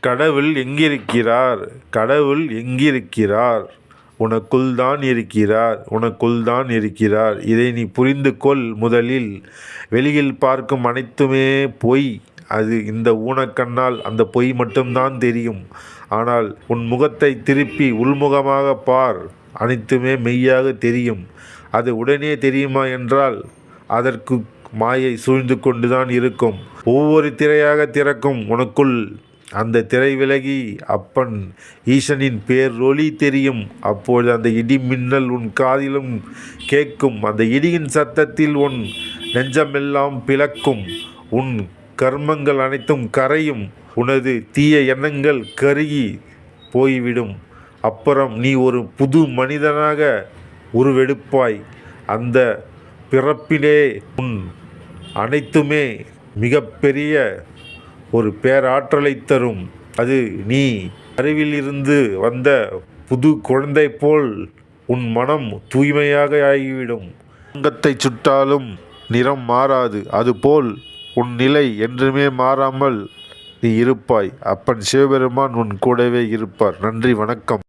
கடவுள் எங்கிருக்கிறார்? கடவுள் எங்கிருக்கிறார்? உனக்குள் தான் இருக்கிறார் உனக்குள் தான் இருக்கிறார். இதை நீ புரிந்து கொள் முதலில். வெளியில் பார்க்கும் அனைத்துமே பொய். அது இந்த ஊனக்கண்ணால் அந்த பொய் மட்டும்தான் தெரியும். ஆனால் உன் முகத்தை திருப்பி உள்முகமாக பார். அனைத்துமே மெய்யாக தெரியும். அது உடனே தெரியுமா என்றால் அதற்கு மாயை சூழ்ந்து கொண்டுதான் இருக்கும். ஒவ்வொரு திரையாக திறக்கும் உனக்குள் அந்த திரை விலகி அப்பன் ஈசனின் பேரொளி தெரியும். அப்பொழுது அந்த இடி மின்னல் உன் காதிலும் கேட்கும். அந்த இடியின் சத்தத்தில் உன் நெஞ்சமெல்லாம் பிளக்கும். உன் கர்மங்கள் அனைத்தும் கரையும். உனது தீய எண்ணங்கள் கருகி போய்விடும். அப்புறம் நீ ஒரு புது மனிதனாக உருவெடுப்பாய். அந்த பிறப்பிலே உன் அனைத்துமே மிகப்பெரிய ஒரு பேராற்றலை தரும். அது நீ. அறிவிலிருந்து வந்த புது குழந்தை போல் உன் மனம் தூய்மையாக ஆகிவிடும். அங்கத்தை சுட்டாலும் நிறம் மாறாது. அதுபோல் உன் நிலை என்றுமே மாறாமல் நீ இருப்பாய். அப்பன் சிவபெருமான் உன் கூடவே இருப்பார். நன்றி வணக்கம்.